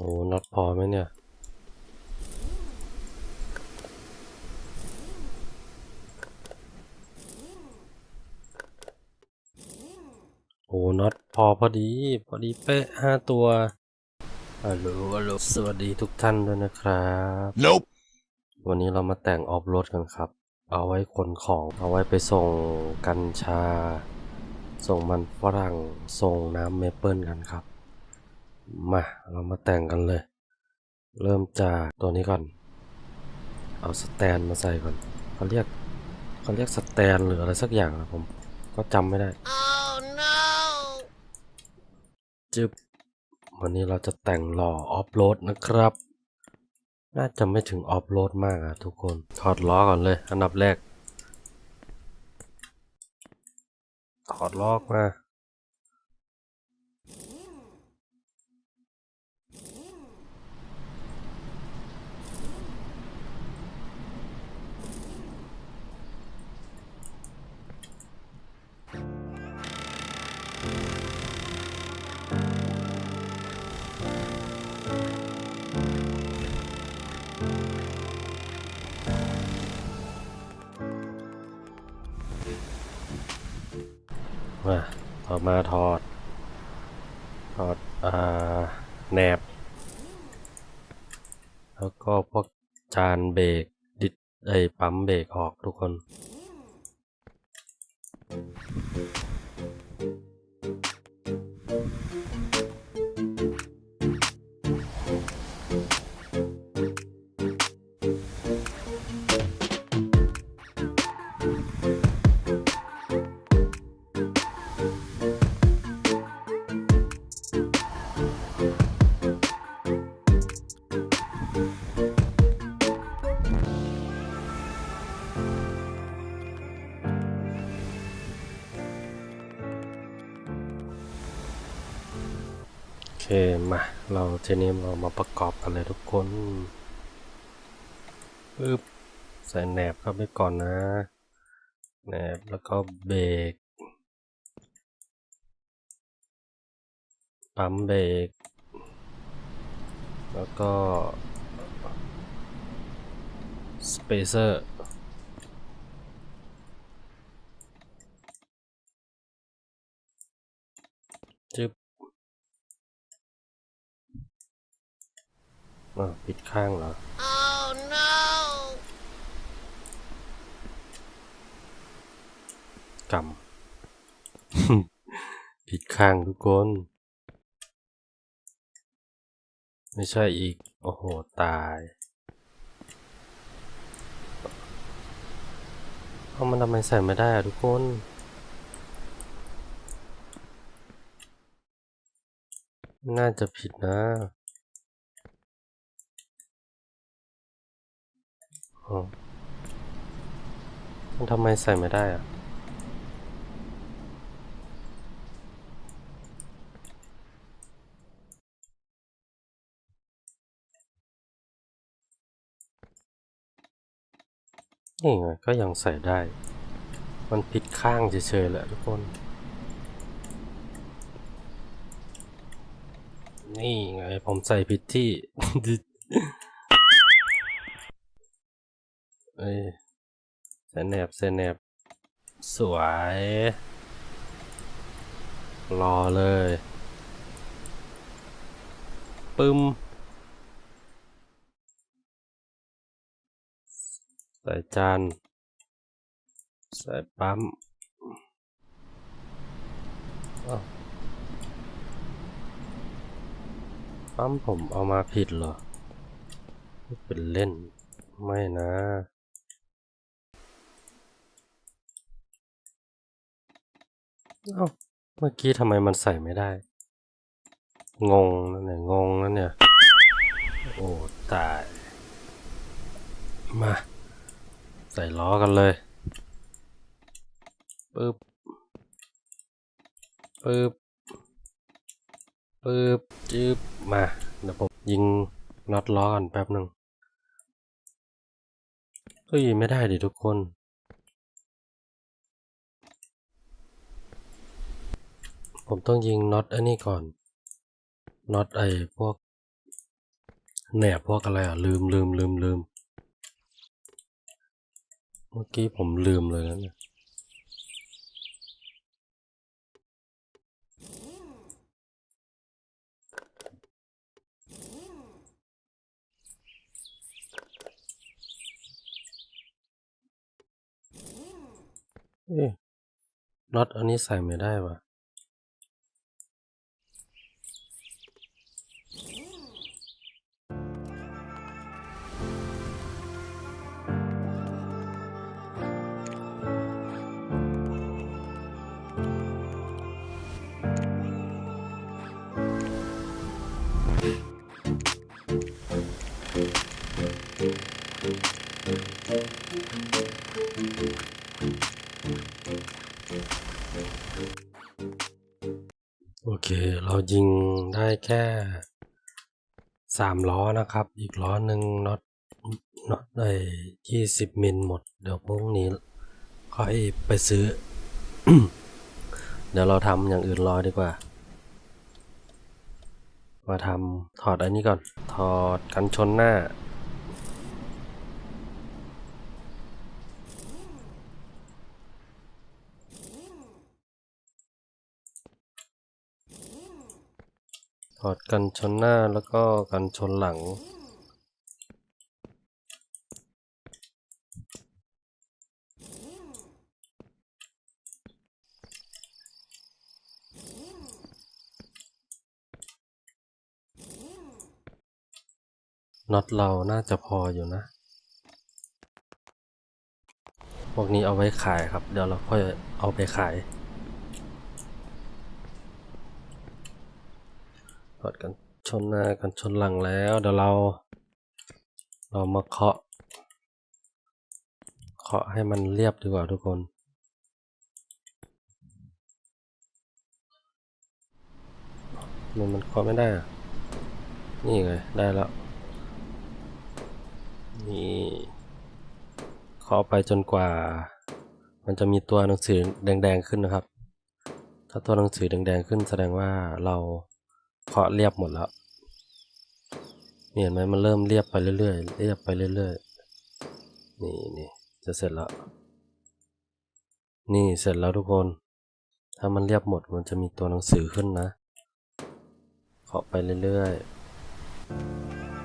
โอ้น็อตพอไหมเนี่ย โอ้น็อตพอพอดี พอดีเป๊ะห้าตัวฮัลโหลฮัลโหลสวัสดีทุกท่านด้วยนะครับ Nope. วันนี้เรามาแต่งออฟโรดกันครับ เอาไว้ขนของ เอาไว้ไปส่งกัญชา ส่งมันฝรั่ง ส่งน้ำเมเปิลกันครับ มา เรามาแต่งกันเลย เริ่มจากตัวนี้ก่อน เอาสแตนมาใส่ก่อนเขาเรียกเขาเรียกสแตนหรืออะไรสักอย่างนะผม ก็จำไม่ได้ Oh no. จึบวันนี้เราจะแต่งหล่อออฟโรดนะครับ น่าจะไม่ถึงออฟโรดมากอะทุกคนถอดล้อก่อนเลย อันดับแรกถอดล้อออกมามา อมาถอด ถอดอ่าแหนบ แล้วก็พวกจานเบรกดิดไอปั๊มเบรกออกทุกคนโทีนี้เรามาประกอบกันเลยทุกคนปึ๊บใส่แหนบเข้าไปก่อนนะแหนบแล้วก็เบรกปั๊มเบรกแล้วก็สเปเซอร์ จึ๊บ อ่าวปิดข้างเหรอ Oh no. กำผิดข้างทุกคน ไม่ใช่อีก โอ้โห ตายเอามันทำไมใส่ไม่ได้อะทุกคนน่าจะผิดนะ มันทำไมใส่ไม่ได้อะนี่ไงก็ยังใส่ได้ มันผิดข้างเฉยๆแหละทุกคน นี่ไงผมใส่ผิดที่ เอ้ยใส่แนบใส่แนบสวย รอเลย ปึ้ม ใส่จาน ใส่ปั๊มปั๊มผมเอามาผิดเหรอ เป็นเล่น ไม่นะ เอ้าเมื่อกี้ทำไมมันใส่ไม่ได้ งงนั่นเนี่ยงงนั่นเนี่ย โอ้ตาย มา ใส่ล้อกันเลยปึ๊บปึ๊บปึ๊บจึบมาเดี๋ยวผมยิงน็อตล้อกันแป๊บหนึ่งเฮ้ยไม่ได้ดิทุกคน ผมต้องยิงน็อตอันนี้ก่อน น็อตไอ้พวกแหนบพวกอะไรอะ ลืมลืมลืมลืม เมื่อกี้ผมลืมเลยนะเนี่ยน็อตอันนี้ใส่ไม่ได้วะ เคเรายิงได้แค่สามล้อนะครับ อีกล้อหนึ่งน็อตน็อตได้ยี่สิบมิลหมด เดี๋ยวพรุ่งนี้ค่อยไปซื้อ เดี๋ยวเราทำอย่างอื่นรอดีกว่า มาทำถอดอันนี้ก่อน ถอดกันชนหน้า ถอดกันชนหน้าแล้วก็กันชนหลัง น็อตเราน่าจะพออยู่นะพวกนี้เอาไว้ขายครับ เดี๋ยวเราค่อยเอาไปขาย ถอดกันชนหน้ากันชนหลังแล้วเดี๋ยวเรา เรามาเคาะ เคาะให้มันเรียบดีกว่าทุกคนมันมันเคาะไม่ได้อะนี่ไงได้แล้วนี่เคาะไปจนกว่า มันจะมีตัวหนังสือแดงๆขึ้นนะครับ ถ้าตัวหนังสือแดงๆขึ้นแสดงว่าเรา เคาะเรียบหมดแล้วเห็นไหมมันเริ่มเรียบไปเรื่อยๆเรียบไปเรื่อยๆนี่นี่จะเสร็จแล้ว นี่เสร็จแล้วทุกคน ถ้ามันเรียบหมดมันจะมีตัวหนังสือขึ้นนะเคาะไปเรื่อยๆ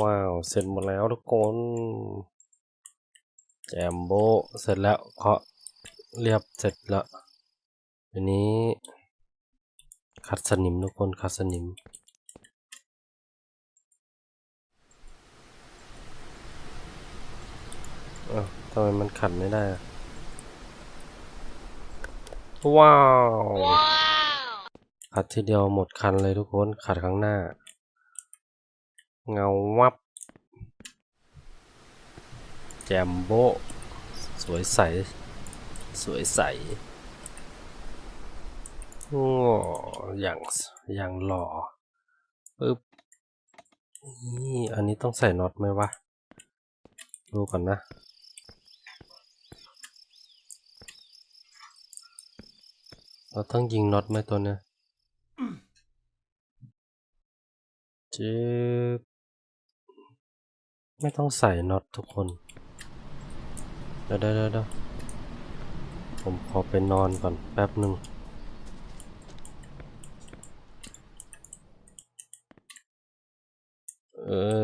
ว้าว เสร็จหมดแล้วทุกคน แจมโบ เสร็จแล้วเคาะเรียบเสร็จแล้วทีนี้ ขัดสนิมทุกคนขัดสนิมอ้าวทำไมมันขัดไม่ได้อะว้าว Wow! ขัดทีเดียวหมดคันเลยทุกคน ขัดข้างหน้า เงาวับ แจมโบ สวยใส สวยใส โอ้อย่างอย่างหล่อปึ๊บนี่อันนี้ต้องใส่น็อตไหมวะ ดูก่อนนะเราต้องยิงน็อตไหมตัวเนี้ยจึ๊บ ไม่ต้องใส่น็อตทุกคนเดี๋ยวเดี๋ยวเดี๋ยวเดี๋ยวผมขอไปนอนก่อนแป๊บหนึ่งเออ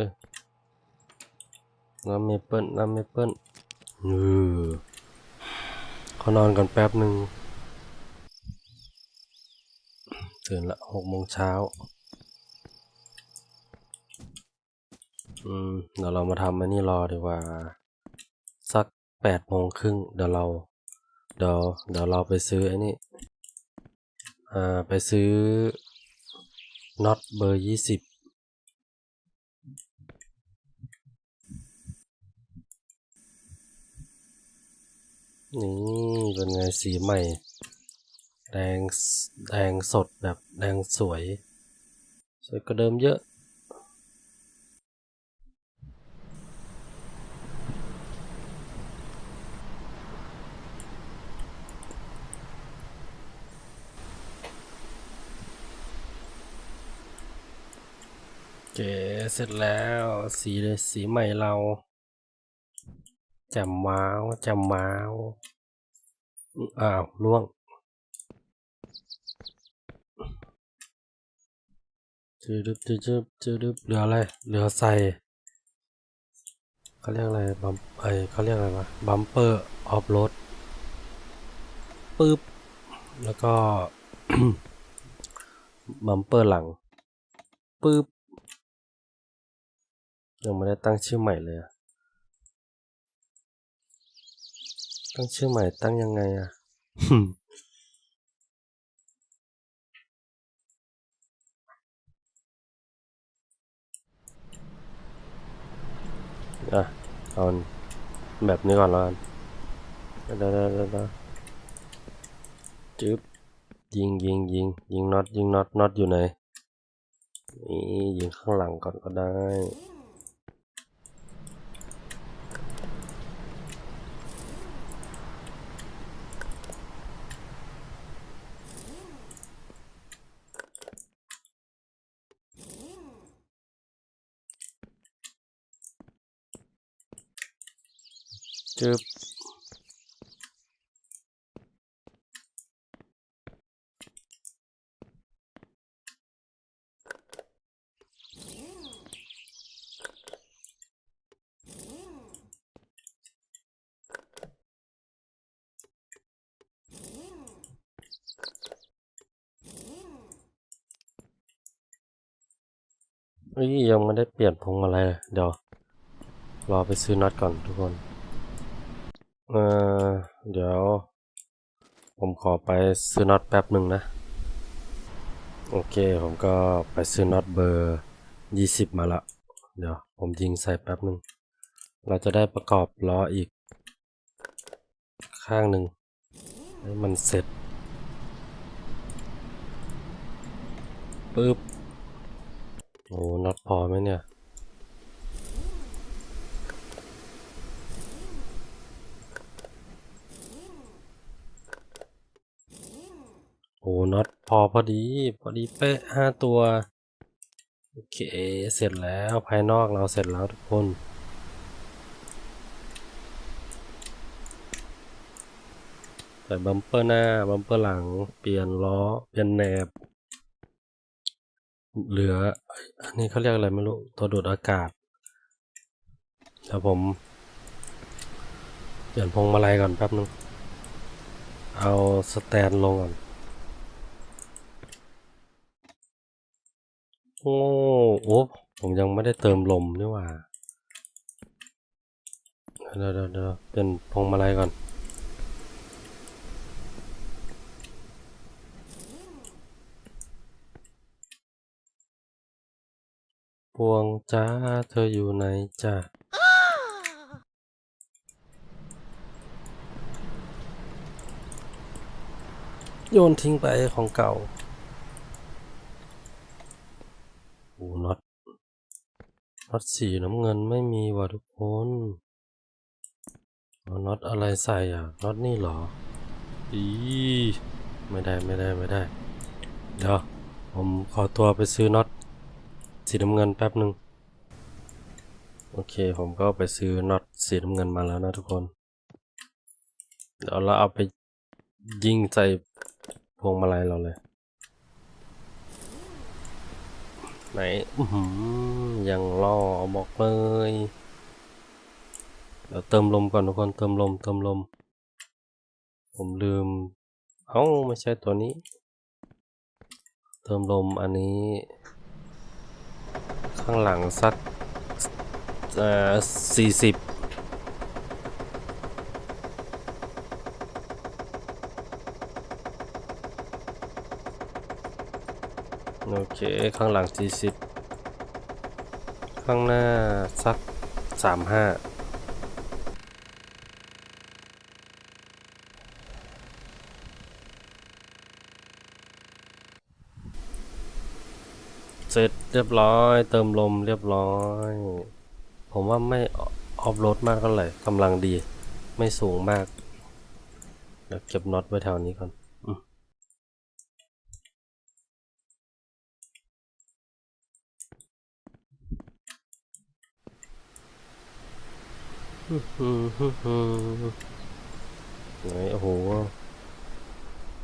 น้ำเมเปิลน้ำเมเปิลเออขอนอนก่อนแป๊บหนึ่งตื่นละหกโมงเช้า อืมเดี๋ยวเรามาทำอันนี้รอดีกว่า สักแปดโมงครึ่งเดี๋ยวเรา เดี๋ยวเดี๋ยวเราไปซื้อไอ้นี่ อ่า ไปซื้อน็อตเบอร์ยี่สิบนี่เป็นไงสีใหม่ แดงแดงสดแบบแดงสวย สวยกว่าเดิมเยอะ เก๋เสร็จแล้วสีเลยสีใหม่เราจ่มว้าวจ่มว้าวอ้าวล่วงจืดบจืดบจืดบเหลืออะไรเหลือใส่เขาเรียกอะไรบัมไอเขาเรียกอะไรวะบัมเปอร์ออฟโรดปึ๊บแล้วก็บัมเปอร์หลังปึ๊บ ยังไม่ได้ตั้งชื่อใหม่เลยอะตั้งชื่อใหม่ตั้งยังไงอะอะเอาแบบนี้ก่อนแล้วกันเดี๋ยวเดี๋ยวเดี๋ยวเดี๋ยวจึ๊บยิงยิงยิงยิงน็อตยิงน็อตน็อตอยู่ไหนนี่ยิงข้างหลังก่อนก็ได้ จึบเฮ้ยยังไม่ได้เปลี่ยนพวงมาลัยเลยเดี๋ยว รอไปซื้อน็อตก่อนทุกคน เออเดี๋ยว ผมขอไปซื้อน็อตแป๊บหนึ่งนะ โอเคผมก็ไปซื้อน็อตเบอร์ยี่สิบมาละ เดี๋ยวผมยิงใส่แป๊บหนึ่ง เราจะได้ประกอบล้ออีก ข้างหนึ่งให้มันเสร็จปึ๊บโอ้น็อตพอไหมเนี่ย โอ้น็อตพอพอดี พอดีเป๊ะห้าตัว โอเค เสร็จแล้วภายนอกเราเสร็จแล้วทุกคนใส่บัมเปอร์หน้า บัมเปอร์หลัง เปลี่ยนล้อ เปลี่ยนแหนบ เหลือ อันนี้เขาเรียกอะไรไม่รู้ ตัวดูดอากาศเดี๋ยวผมเปลี่ยนพวงมาลัยก่อนแป๊บนึง เอาสแตนลงก่อน อ้โอ้ผมยังไม่ได้เติมลมนี่ว่าเดี๋ยวเดี๋ยวเดี๋ยวเป็นพวงมาลัยก่อนพวงจ้าเธออยู่ไหนจ้าโยนทิ้งไปของเก่า โอ้น็อตน็อตสีน้ำเงินไม่มีว่ะทุกคนน็อตอะไรใส่อะน็อตนี่หรออีไม่ได้ไม่ได้ไม่ได้ เดี๋ยวผมขอตัวไปซื้อน็อตสีน้ำเงินแป๊บหนึ่งโอเคผมก็ไปซื้อน็อตสีน้ำเงินมาแล้วนะทุกคน เดี๋ยวเราเอาไปยิงใส่พวงมาลัยเราเลย ไหนอื้อหือยังล่อบอกเลยเดี๋ยวเติมลมก่อนทุกคนเติมลมเติมลม ผมลืม เอ้าไม่ใช่ตัวนี้ เติมลมอันนี้ ข้างหลังสักเอ่อสี่สิบ โอเคข้างหลังสี่สิบข้างหน้าสักสามห้าเสร็จเรียบร้อย เติมลมเรียบร้อย ผมว่าไม่ออฟโรดมากเท่าไหร่กำลังดี ไม่สูงมาก เดี๋ยวเก็บน็อตไว้แถวนี้ก่อน ไหนโอ้โห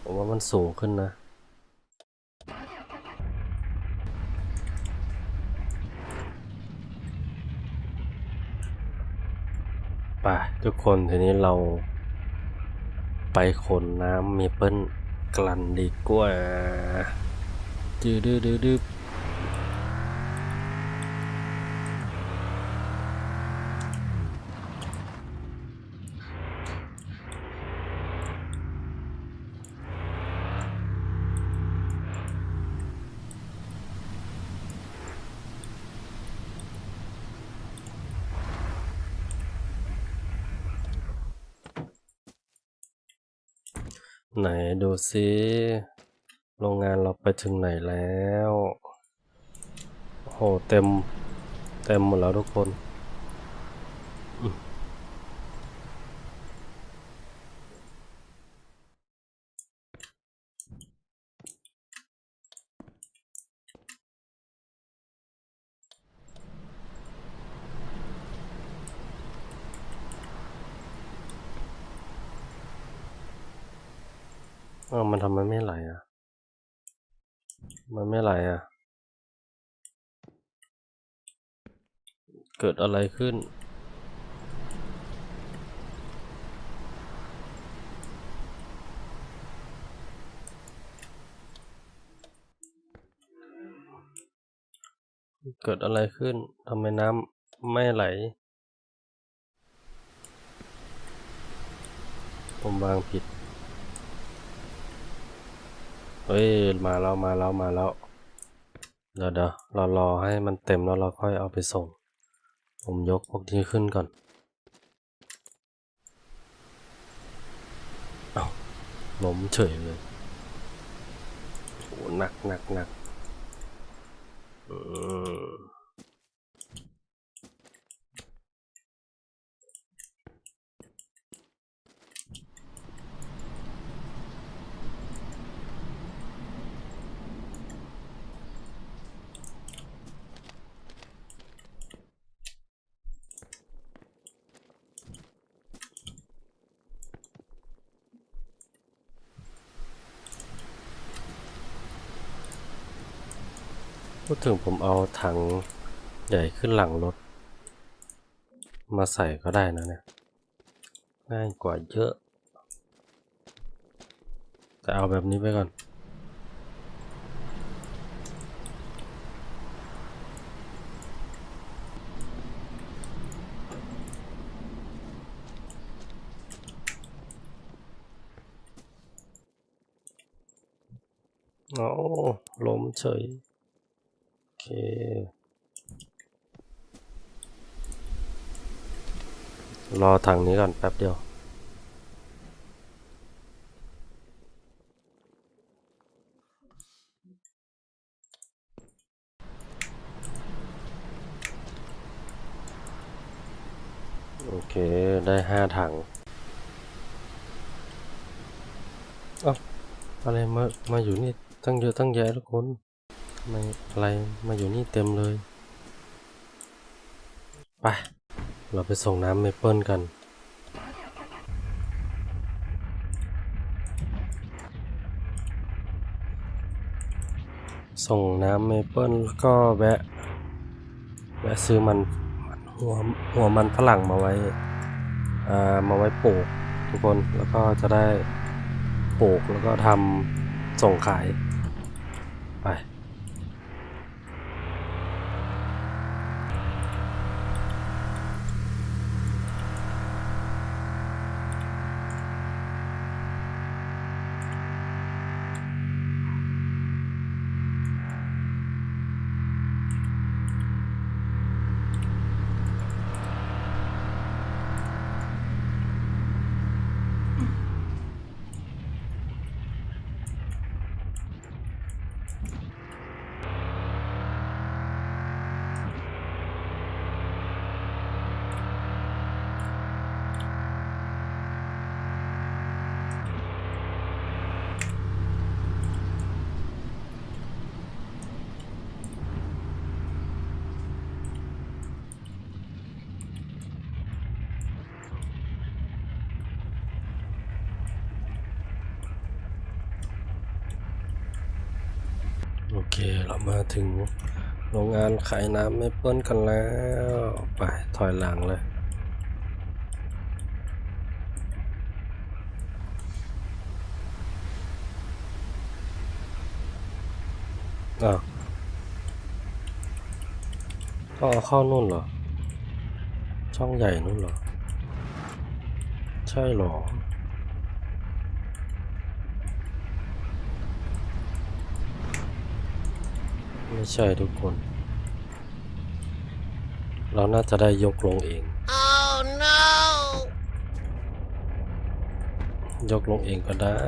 ผมว่ามันสูงขึ้นนะ ไปทุกคนทีนี้เรา ไปขนน้ำเมเปิลกลั่นดีกว่าดื้อดื้อดื้อ ไหนดูซิโรงงานเราไปถึงไหนแล้วโอ้โหเต็ม เต็มหมดแล้วทุกคน เอ้าวมันทำไมไม่ไหลอะ มันไม่ไหลอะ เกิดอะไรขึ้น เกิดอะไรขึ้นทำไมน้ำไม่ไหล ผมวางผิด เฮ้ย มาแล้วมาแล้วมาแล้ว เดี๋ยวเดี๋ยวเรารอให้มันเต็มแล้วเราค่อยเอาไปส่ง ผมยกพวกนี้ขึ้นก่อนเอาล้มเฉยเลยโอ้หนักหนักหนักอืม ถึงผมเอาถังใหญ่ขึ้นหลังรถ มาใส่ก็ได้นะเนี่ย ง่ายกว่าเยอะ แต่เอาแบบนี้ไปก่อนเอาล้มเฉย เครอทางนี้ก่อนแป๊บเดียว โอเค ได้ห้าถังอ้าอะไรมา มาอยู่นี่ตั้งเยอะตั้งแยะทุกคน ไมอะไรมาอยู่นี่เต็มเลยไปเราไปส่งน้ำเมเปิลกัน ส่งน้ำเมเปิลแล้วก็แวะ แวะซื้อมันมันหัวหัวมันฝรั่งมาไว้อ่ามาไว้ปลูกทุกคนแล้วก็จะได้ปลูกแล้วก็ทำส่งขายไป เรามาถึงโรงงานขายน้ำเมเปิลกันแล้ว ไปถอยหลังเลย อ้าวต้องเอาเข้านู่นเหรอ ช่องใหญ่นู่นเหรอ ใช่เหรอ ไม่ใช่ทุกคน เราน่าจะได้ยกลงเอง Oh no! ยกลงเองก็ได้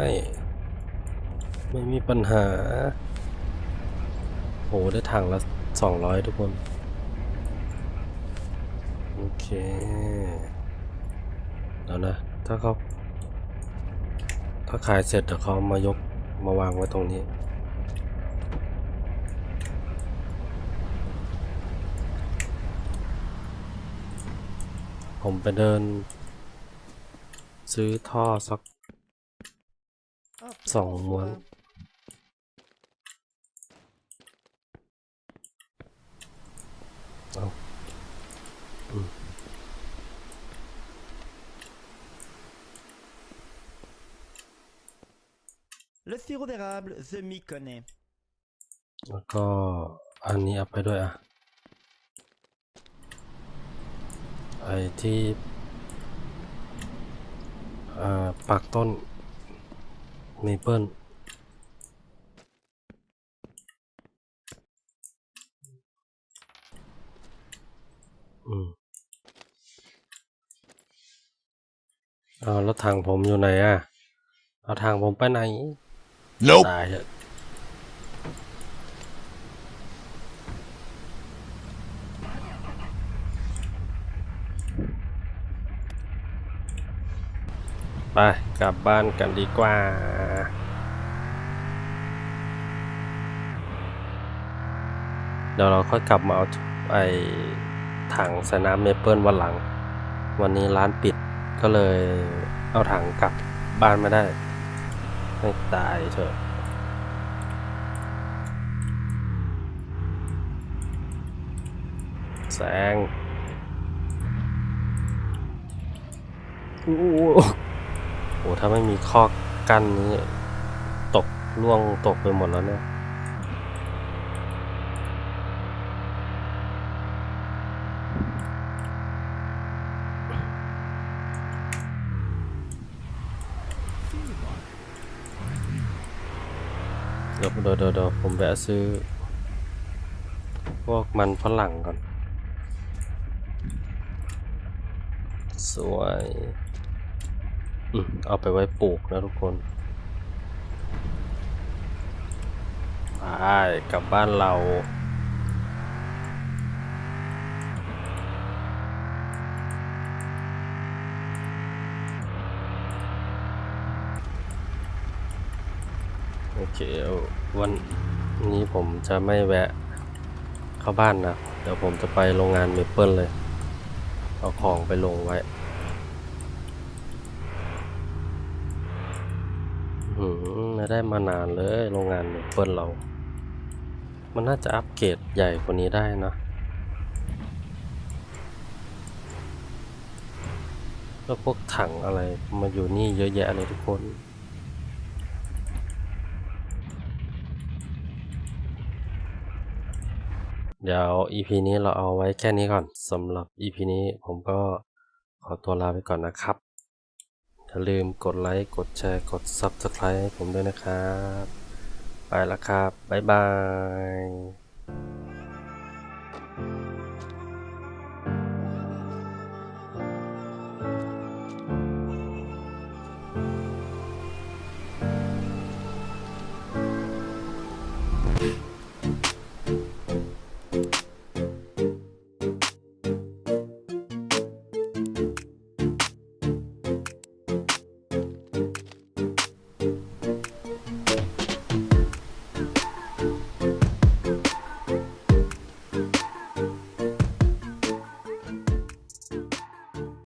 ไม่มีปัญหา โห ได้ทางละสองร้อยทุกคน โอเคแล้วนะ ถ้าเขาถ้าขายเสร็จเดี๋ยวเขามายกมาวางไว้ตรงนี้ ผมไปเดิน ซื้อท่อสักสองม้วนเอา Le sirop d'érable, The Me connaît. แล้วก็อันนี้เอาไปด้วยอะ ไอ้ที่อ่าปักต้นเมเปิลอืมเอาแล้วทางผมอยู่ไหนอะเอาทางผมไปไหน Nope. ตายเถอะ ไปกลับบ้านกันดีกว่า เดี๋ยวเราค่อยกลับมาเอาไอ้ถังใส่น้ำเมเปิลวันหลัง วันนี้ร้านปิดก็เลยเอาถังกลับบ้านไม่ได้ให้ตายเถอะแสงโอ้ อ้ถ้าไม่มีข้อกั้นนี้ตกล่วงตกไปหมดแล้วเนี่ยเดี๋ยวเดี๋ยวเดี๋ยวเดี๋ยวผมแวะซื้อ พวกมันฝรั่งก่อน สวย อืมเอาไปไว้ปลูกนะทุกคนไปกลับบ้านเราโอเควันนี้ผมจะไม่แวะเข้าบ้านนะ เดี๋ยวผมจะไปโรงงานเมเปิลเลย เอาของไปลงไว้หืม ไม่ได้มานานเลยโรงงานเมเปิลเรา มันน่าจะอัปเกรดใหญ่กว่านี้ได้นะแล้วพวกถังอะไรมาอยู่นี่เยอะแยะเลยทุกคนเดี๋ยว EP นี้เราเอาไว้แค่นี้ก่อนสำหรับ EP นี้ผมก็ขอตัวลาไปก่อนนะครับ อย่าลืมกดไลค์กดแชร์กด Subscribe ให้ผมด้วยนะครับ ไปแล้วครับ บ๊ายบาย